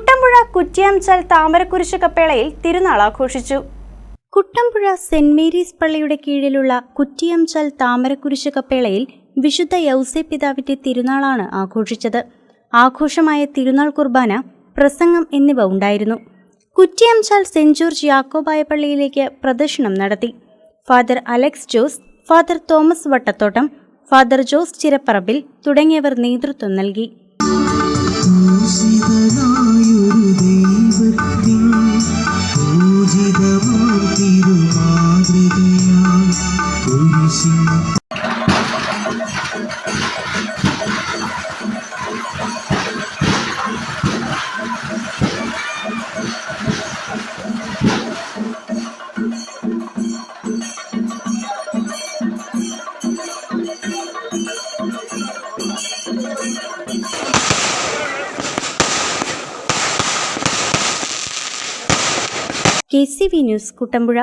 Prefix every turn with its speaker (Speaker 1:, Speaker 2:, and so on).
Speaker 1: കുട്ടമ്പുഴ കുറ്റിയാംചാൽ താമരക്കുരിശ് കപ്പേളയിൽ തിരുനാൾ ആഘോഷിച്ചു. Kuttampuzha saint Mary's പള്ളിയുടെ കീഴിലുള്ള കുറ്റിയാംചാൽ താമരക്കുരിശ് കപ്പേളയിൽ വിശുദ്ധ യൗസെ പിതാവിന്റെ തിരുനാളാണ് ആഘോഷിച്ചത്. ആഘോഷമായ തിരുനാൾ കുർബാന പ്രസംഗം എന്നിവ ഉണ്ടായിരുന്നു. കുറ്റിയാംചാൽ സെന്റ് ജോർജ് യാക്കോബായ പള്ളിയിലേക്ക് പ്രദർശനം നടത്തി. Father Alex Jose father Thomas Vattathottam father Jose Chirapparambil തുടങ്ങിയവർ നേതൃത്വം നൽകി.
Speaker 2: പൂജിതനായൊരു ദൈവത്തിൻ പൂജിതമാം തിരുമാതൃകയാൽ കുരിശിൻ
Speaker 1: K C V news Kuttampuzha